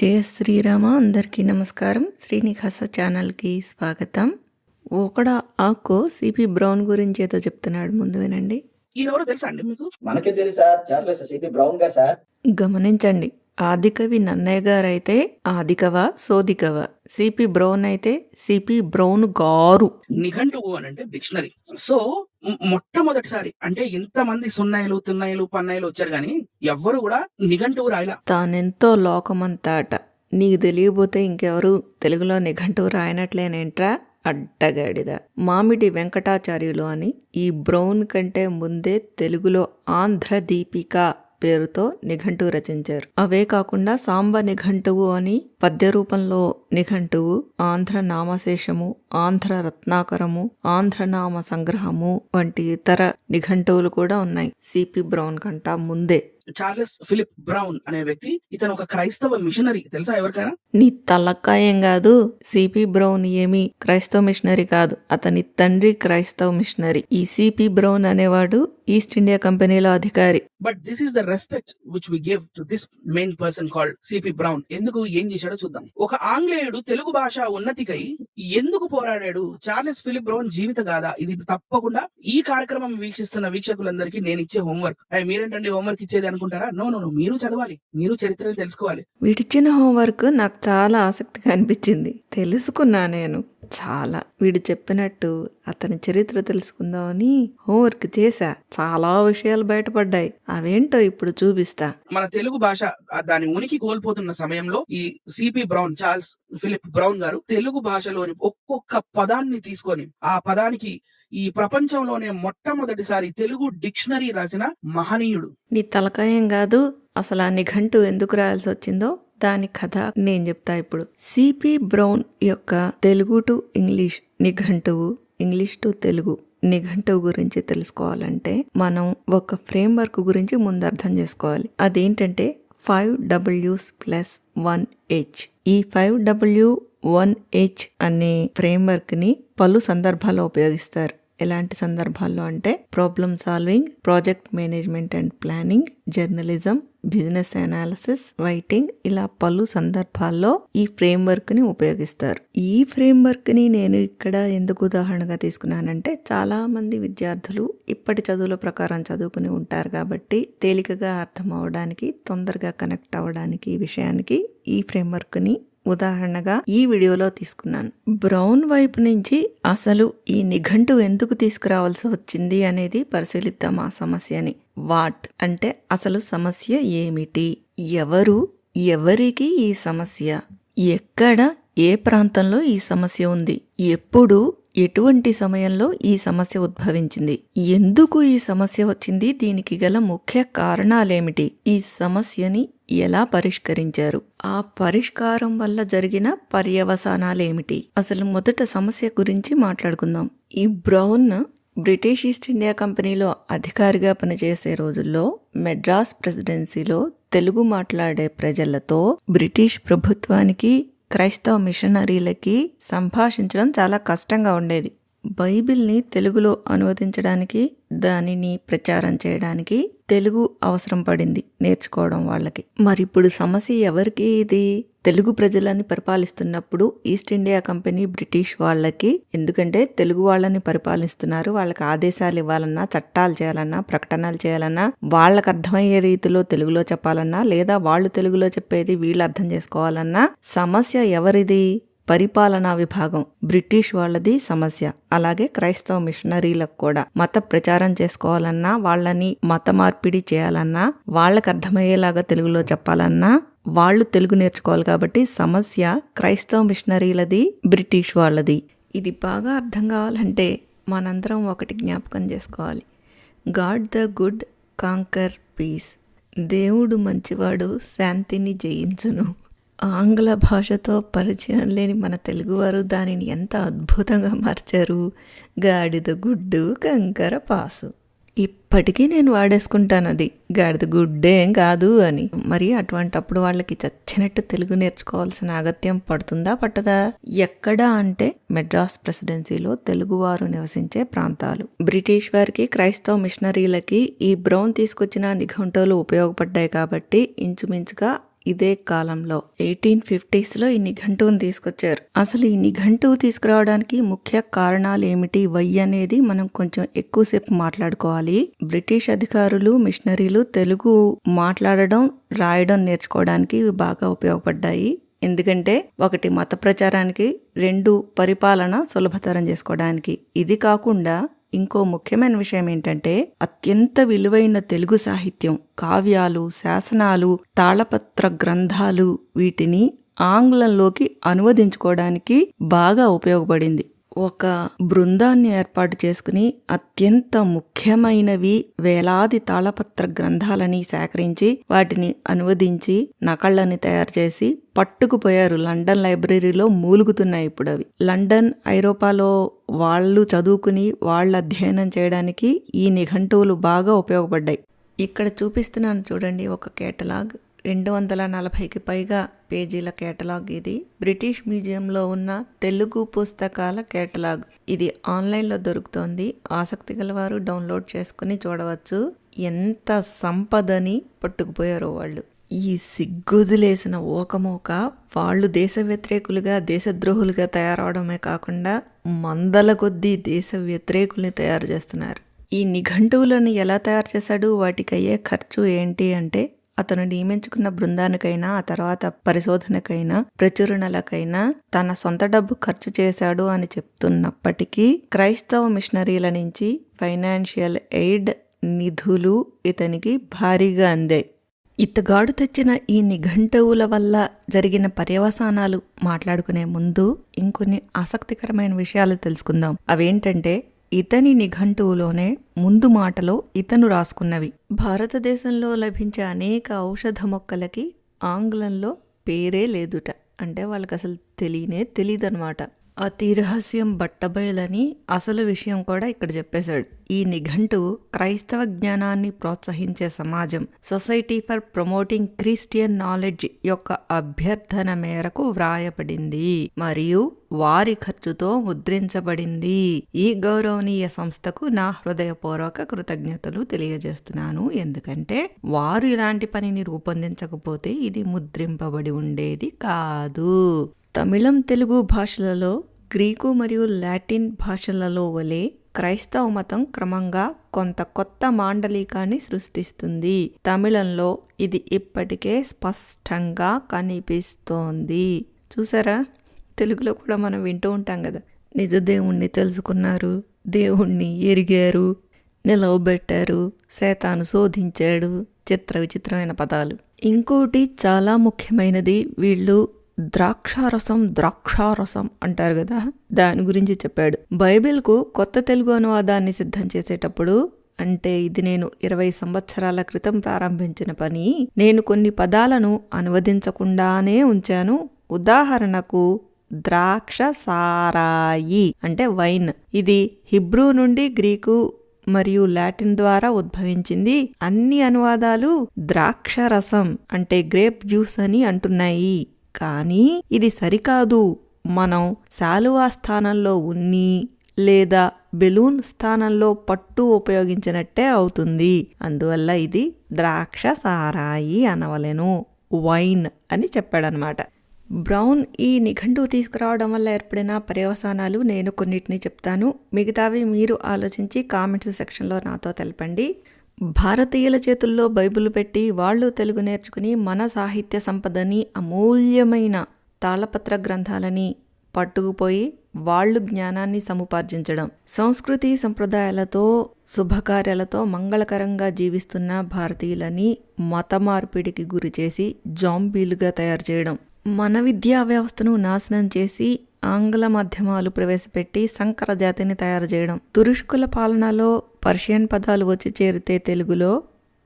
జయ శ్రీరామ అందరికీ నమస్కారం. శ్రీనివాస ఛానల్కి స్వాగతం. ఒకడ ఆకో సిపి బ్రౌన్ గురించి ఏదో చెప్తున్నాడు ముందు వినండి. ఈయనెవరో తెలుసా అండి మీకు? మనకే తెలుసు Charles C P Brown garu sir. గమనించండి ఆదికవి నన్నయ్య గారు అయితే ఆదికవ సోదికవ? సిపి బ్రౌన్ అయితే సిపి బ్రౌన్ గారు. నిఘంటువు అని అంటే డిక్షనరీ. సో మొట్టమొదటిసారి అంటే ఇంతమంది సున్నాయిలు తున్నాయిలు పన్నాయిలు వచ్చారు కానీ ఎవ్వరు కూడా నిఘంటువు రాయలా. తానెంతో లోకమంతాట. నీకు తెలియబోతే ఇంకెవరు తెలుగులో నిఘంటువు రాయనట్లేనేంట్రా? అడ్డగాడిద. మామిడి వెంకటాచార్యులు అని ఈ బ్రౌన్ కంటే ముందే తెలుగులో ఆంధ్ర దీపిక. పేరుతో నిఘంటువు రచించారు. అవే కాకుండా సాంబ నిఘంటువు అని పద్య రూపంలో నిఘంటువు ఆంధ్ర నామశేషము ఆంధ్ర రత్నాకరము ఆంధ్ర నామ సంగ్రహము వంటి ఇతర నిఘంటువులు కూడా ఉన్నాయి. సిపి బ్రౌన్ కంటా ముందే. చార్లెస్ ఫిలిప్ బ్రౌన్ అనే వ్యక్తి ఇతను ఒక క్రైస్తవ మిషనరీ. తెలుసా ఎవరికైనా? నీ తలకాయం కాదు. సిపి బ్రౌన్ ఏమి క్రైస్తవ మిషనరీ కాదు. అతని తండ్రి క్రైస్తవ మిషనరీ. ఈ సిపి బ్రౌన్ అనేవాడు ఈస్ట్ ఇండియా కంపెనీలో అధికారి but this is the respect which we give to this main person called CP Brown ఎందుకు ఏం చేశాడో చూద్దాం ఒక ఆంగ్లేయుడు తెలుగు భాష ఉన్నతికై ఎందుకు పోరాడాడు చార్లెస్ ఫిలిప్ బ్రౌన్ జీవిత గాథ ఇది తప్పకుండా ఈ కార్యక్రమం వీక్షిస్తున్న వీక్షకులందరికీ నేను ఇచ్చే హోంవర్క్ మీరేంటండి హోంవర్క్ ఇచ్చేది అనుకుంటారా నో నో మీరు చదవాలి మీరు చరిత్రను తెలుసుకోవాలి వీడిచ్చిన హోంవర్క్ నాకు చాలా ఆసక్తిగా అనిపించింది తెలుసుకున్నా నేను చాలా వీడు చెప్పినట్టు అతని చరిత్ర తెలుసుకుందామని హోంవర్క్ చేశా. చాలా విషయాలు బయటపడ్డాయి. అవేంటో ఇప్పుడు చూపిస్తా. మన తెలుగు భాష దాని ఉనికి కోల్పోతున్న సమయంలో ఈ CP Brown Charles Philip Brown గారు తెలుగు భాషలోని ఒక్కొక్క పదాన్ని తీసుకొని ఆ పదానికి ఈ ప్రపంచంలోనే మొట్టమొదటిసారి తెలుగు డిక్షనరీ రాసిన మహనీయుడు. నీ తలకాయం కాదు అసలు ఆ నిఘంటు ఎందుకు రాయాల్సి వచ్చిందో దాని కథ నేను చెప్తా ఇప్పుడు. సిపి బ్రౌన్ యొక్క తెలుగు టు ఇంగ్లీష్ నిఘంటువు ఇంగ్లీష్ టు తెలుగు నిఘంటువు గురించి తెలుసుకోవాలంటే మనం ఒక ఫ్రేమ్ వర్క్ గురించి ముందు అర్థం చేసుకోవాలి. అదేంటంటే ఫైవ్ డబ్ల్యూస్ ప్లస్ వన్ హెచ్ ఈ ఫైవ్ డబ్ల్యూ వన్ హెచ్ అనే ఫ్రేమ్ వర్క్ని పలు సందర్భాల్లో ఉపయోగిస్తారు. ఎలాంటి సందర్భాల్లో అంటే problem solving project management and planning journalism business analysis writing ఇలా పలు సందర్భాల్లో ఈ ఫ్రేమ్ వర్క్ని ఉపయోగిస్తారు. ఈ ఫ్రేమ్ వర్క్ని నేను ఇక్కడ ఎందుకు ఉదాహరణగా తీసుకున్నానంటే చాలా మంది విద్యార్థులు ఇప్పటి చదువుల ప్రకారం చదువుకుని ఉంటారు కాబట్టి తేలికగా అర్థం అవడానికి తొందరగా కనెక్ట్ అవడానికి ఈ విషయానికి ఈ ఫ్రేమ్ వర్క్ని ఉదాహరణగా ఈ వీడియోలో తీసుకున్నాను. బ్రౌన్ వైపు నుంచి అసలు ఈ నిఘంటు ఎందుకు తీసుకురావాల్సి వచ్చింది అనేది పరిశీలిద్దాం ఆ సమస్యని. వాట్ అంటే అసలు సమస్య ఏమిటి? ఎవరు? ఎవరికి ఈ సమస్య? ఎక్కడ? ఏ ప్రాంతంలో ఈ సమస్య ఉంది? ఎప్పుడు? ఎటువంటి సమయంలో ఈ సమస్య ఉద్భవించింది? ఎందుకు ఈ సమస్య వచ్చింది? దీనికి గల ముఖ్య కారణాలేమిటి? ఈ సమస్యని ఎలా పరిష్కరించారు? ఆ పరిష్కారం వల్ల జరిగిన పర్యవసానాలేమిటి? అసలు మొదట సమస్య గురించి మాట్లాడుకుందాం. ఈ బ్రౌన్ బ్రిటిష్ ఈస్ట్ ఇండియా కంపెనీలో అధికారిగా పనిచేసే రోజుల్లో మెడ్రాస్ ప్రెసిడెన్సీలో తెలుగు మాట్లాడే ప్రజలతో బ్రిటిష్ ప్రభుత్వానికి క్రైస్తవ మిషనరీలకి సంభాషించడం చాలా కష్టంగా ఉండేది. బైబిల్ని తెలుగులో అనువదించడానికి దానిని ప్రచారం చేయడానికి తెలుగు అవసరం పడింది నేర్చుకోవడం వాళ్ళకి. మరి ఇప్పుడు సమస్య ఎవరికి ఇది? తెలుగు ప్రజలని పరిపాలిస్తున్నప్పుడు ఈస్ట్ ఇండియా కంపెనీ బ్రిటిష్ వాళ్ళకి ఎందుకంటే తెలుగు వాళ్ళని పరిపాలిస్తున్నారు. వాళ్ళకి ఆదేశాలు ఇవ్వాలన్నా చట్టాలు చేయాలన్నా ప్రకటనలు చేయాలన్నా వాళ్ళకి అర్థమయ్యే రీతిలో తెలుగులో చెప్పాలన్నా లేదా వాళ్ళు తెలుగులో చెప్పేది వీళ్ళు అర్థం చేసుకోవాలన్నా సమస్య ఎవరిది? పరిపాలనా విభాగం బ్రిటిష్ వాళ్ళది సమస్య. అలాగే క్రైస్తవ మిషనరీలకు కూడా మత ప్రచారం చేసుకోవాలన్నా వాళ్ళని మత మార్పిడి చేయాలన్నా వాళ్ళకి అర్థమయ్యేలాగా తెలుగులో చెప్పాలన్నా వాళ్ళు తెలుగు నేర్చుకోవాలి కాబట్టి సమస్య క్రైస్తవ మిషనరీలది బ్రిటిష్ వాళ్ళది. ఇది బాగా అర్థం కావాలంటే మనందరం ఒకటి జ్ఞాపకం చేసుకోవాలి. God the good conquer peace. దేవుడు మంచివాడు శాంతిని జయించును. ఆంగ్ల భాషతో పరిచయం లేని మన తెలుగువారు దానిని ఎంత అద్భుతంగా మార్చారు. గాడిద గుడ్డు కంకర పాసు. ఇప్పటికీ నేను వాడేసుకుంటాను అది. గాడిద గుడ్డేం కాదు అని. మరి అటువంటప్పుడు వాళ్ళకి చచ్చినట్టు తెలుగు నేర్చుకోవాల్సిన అగత్యం పడుతుందా పట్టదా? ఎక్కడ అంటే మెడ్రాస్ ప్రెసిడెన్సీలో తెలుగువారు నివసించే ప్రాంతాలు. బ్రిటిష్ వారికి క్రైస్తవ మిషనరీలకి ఈ బ్రౌన్ తీసుకొచ్చిన నిఘంటువులు ఉపయోగపడ్డాయి కాబట్టి ఇంచుమించుగా ఇదే కాలంలో ఎయిటీన్ ఫిఫ్టీస్లో ఈ నిఘంటువుని తీసుకొచ్చారు. అసలు ఈ నిఘంటువు తీసుకురావడానికి ముఖ్య కారణాలు ఏమిటి? వై అనేది మనం కొంచెం ఎక్కువసేపు మాట్లాడుకోవాలి. బ్రిటిష్ అధికారులు మిషనరీలు తెలుగు మాట్లాడడం రాయడం నేర్చుకోవడానికి ఇవి బాగా ఉపయోగపడ్డాయి. ఎందుకంటే ఒకటి మత ప్రచారానికి రెండు పరిపాలన సులభతరం చేసుకోవడానికి. ఇది కాకుండా ఇంకో ముఖ్యమైన విషయం ఏంటంటే అత్యంత విలువైన తెలుగు సాహిత్యం కావ్యాలు శాసనాలు తాళపత్ర గ్రంథాలు వీటిని ఆంగ్లంలోకి అనువదించుకోవడానికి బాగా ఉపయోగపడింది. ఒక బృందాన్ని ఏర్పాటు చేసుకుని అత్యంత ముఖ్యమైనవి వేలాది తాళపత్ర గ్రంథాలని సేకరించి వాటిని అనువదించి నకళ్ళని తయారు చేసి పట్టుకుపోయారు. లండన్ లైబ్రరీలో మూలుగుతున్నాయి ఇప్పుడు అవి. లండన్ ఐరోపాలో వాళ్ళు చదువుకుని వాళ్ళు అధ్యయనం చేయడానికి ఈ నిఘంటువులు బాగా ఉపయోగపడ్డాయి. ఇక్కడ చూపిస్తున్నాను చూడండి ఒక కేటలాగ్. రెండు వందల నలభైకి పైగా పేజీల కేటలాగ్ ఇది. బ్రిటిష్ మ్యూజియంలో ఉన్న తెలుగు పుస్తకాల కేటలాగ్. ఇది ఆన్లైన్లో దొరుకుతోంది. ఆసక్తి గలవారు డౌన్లోడ్ చేసుకుని చూడవచ్చు. ఎంత సంపదని పట్టుకుపోయారో వాళ్ళు. ఈ సిగ్గుదిలేసిన ఓకమోక వాళ్ళు దేశ వ్యతిరేకులుగా దేశద్రోహులుగా తయారవడమే కాకుండా మందల కొద్దీ దేశ వ్యతిరేకుల్ని తయారు చేస్తున్నారు. ఈ నిఘంటువులను ఎలా తయారు చేశాడు? వాటికి అయ్యే ఖర్చు ఏంటి అంటే అతను నియమించుకున్న బృందానికైనా ఆ తర్వాత పరిశోధనకైనా ప్రచురణలకైనా తన సొంత డబ్బు ఖర్చు చేశాడు అని చెప్తున్నప్పటికీ క్రైస్తవ మిషనరీల నుంచి ఫైనాన్షియల్ ఎయిడ్ నిధులు ఇతనికి భారీగా అందాయి. ఇతగాడు తెచ్చిన ఈ నిఘంటువుల వల్ల జరిగిన పర్యవసానాలు మాట్లాడుకునే ముందు ఇంకొన్ని ఆసక్తికరమైన విషయాలు తెలుసుకుందాం. అవేంటంటే ఇతని నిఘంటువులోనే ముందు మాటలో ఇతను రాసుకున్నవి. భారతదేశంలో లభించే అనేక ఔషధ మొక్కలకి ఆంగ్లంలో పేరే లేదుట. అంటే వాళ్ళకి అసలు తెలియనే తెలియదన్నమాట అతి రహస్యం బట్టబయలని అసలు విషయం కూడా ఇక్కడ చెప్పేశాడు. ఈ నిఘంటు క్రైస్తవ జ్ఞానాన్ని ప్రోత్సహించే సమాజం Society for Promoting Christian Knowledge యొక్క అభ్యర్థన మేరకు వ్రాయబడింది మరియు వారి ఖర్చుతో ముద్రించబడింది. ఈ గౌరవనీయ సంస్థకు నా హృదయపూర్వక కృతజ్ఞతలు తెలియజేస్తున్నాను. ఎందుకంటే వారు ఇలాంటి పనిని రూపొందించకపోతే ఇది ముద్రింపబడి ఉండేది కాదు. తమిళం తెలుగు భాషలలో గ్రీకు మరియు లాటిన్ భాషలలో వలె క్రైస్తవ మతం క్రమంగా కొంత కొత్త మాండలికాన్ని సృష్టిస్తుంది. తమిళంలో ఇది ఇప్పటికే స్పష్టంగా కనిపిస్తోంది. చూసారా? తెలుగులో కూడా మనం వింటూ ఉంటాం కదా. నిజ దేవుణ్ణి తెలుసుకున్నారు దేవుణ్ణి ఎరిగారు నిలవబెట్టారు శేతాను శోధించాడు చిత్ర విచిత్రమైన పదాలు. ఇంకోటి చాలా ముఖ్యమైనది వీళ్ళు ద్రాక్షారసం ద్రాక్షారసం అంటారు కదా? దాని గురించి చెప్పాడు. బైబిల్కు కొత్త తెలుగు అనువాదాన్ని సిద్ధం చేసేటప్పుడు అంటే ఇది నేను ఇరవై సంవత్సరాల క్రితం ప్రారంభించిన పని నేను కొన్ని పదాలను అనువదించకుండానే ఉంచాను. ఉదాహరణకు ద్రాక్ష సారాయి అంటే వైన్. ఇది హిబ్రూ నుండి గ్రీకు మరియు లాటిన్ ద్వారా ఉద్భవించింది. అన్ని అనువాదాలు ద్రాక్ష రసం అంటే గ్రేప్ జ్యూస్ అని అంటున్నాయి. కానీ ఇది సరికాదు. మనం శాలువా స్థానంలో ఉన్ని లేదా బెలూన్ స్థానంలో పట్టు ఉపయోగించినట్టే అవుతుంది. అందువల్ల ఇది ద్రాక్ష సారాయి అనవలెను. వైన్ అని చెప్పాడనమాట. బ్రౌన్ ఈ నిఘంటు తీసుకురావడం వల్ల ఏర్పడిన పర్యవసానాలు నేను కొన్నిటిని చెప్తాను. మిగతావి మీరు ఆలోచించి కామెంట్స్ సెక్షన్లో నాతో తెలపండి. భారతీయుల చేతుల్లో బైబిల్ పెట్టి వాళ్ళు తెలుగు నేర్చుకుని మన సాహిత్య సంపదని అమూల్యమైన తాళపత్ర గ్రంథాలని పట్టుకుపోయి వాళ్ళు జ్ఞానాన్ని సముపార్జించడం. సంస్కృతి సంప్రదాయాలతో శుభకార్యాలతో మంగళకరంగా జీవిస్తున్న భారతీయులని మత మార్పిడికి గురి చేసి జాంబీలుగా తయారు చేయడం. మన విద్యా వ్యవస్థను నాశనం చేసి ఆంగ్ల మాధ్యమాలు ప్రవేశపెట్టి సంకర జాతిని తయారు చేయడం. తురుష్కుల పాలనలో పర్షియన్ పదాలు వచ్చి చేరితే తెలుగులో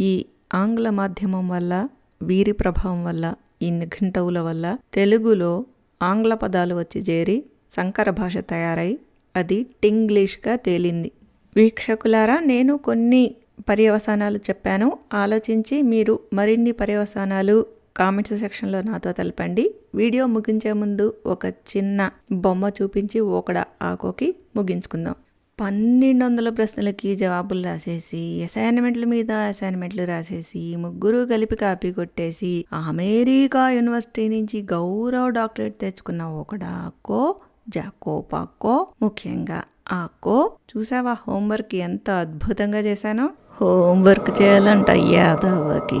ఈ ఆంగ్ల మాధ్యమం వల్ల వీరి ప్రభావం వల్ల ఈ నిఘంటవుల వల్ల తెలుగులో ఆంగ్ల పదాలు వచ్చి చేరి సంకర భాష తయారై అది టింగ్లీష్గా తేలింది. వీక్షకులారా నేను కొన్ని పర్యవసానాలు చెప్పాను. ఆలోచించి మీరు మరిన్ని పర్యవసానాలు కామెంట్స్ సెక్షన్లో నాతో తెలపండి. వీడియో ముగించే ముందు ఒక చిన్న బొమ్మ చూపించి ఒకడ ఆకోకి ముగించుకుందాం. పన్నెండు వందల ప్రశ్నలకి జవాబులు రాసేసి అసైన్మెంట్ల మీద అసైన్మెంట్లు రాసేసి ముగ్గురు కలిపి కాపీ కొట్టేసి అమెరికా యూనివర్సిటీ నుంచి గౌరవ డాక్టరేట్ తెచ్చుకున్న జాకో పాకో ముఖ్యంగా ఆకో చూసావా? హోంవర్క్ ఎంత అద్భుతంగా చేశానో? హోంవర్క్ చేయాలంట యాదవ్వకి.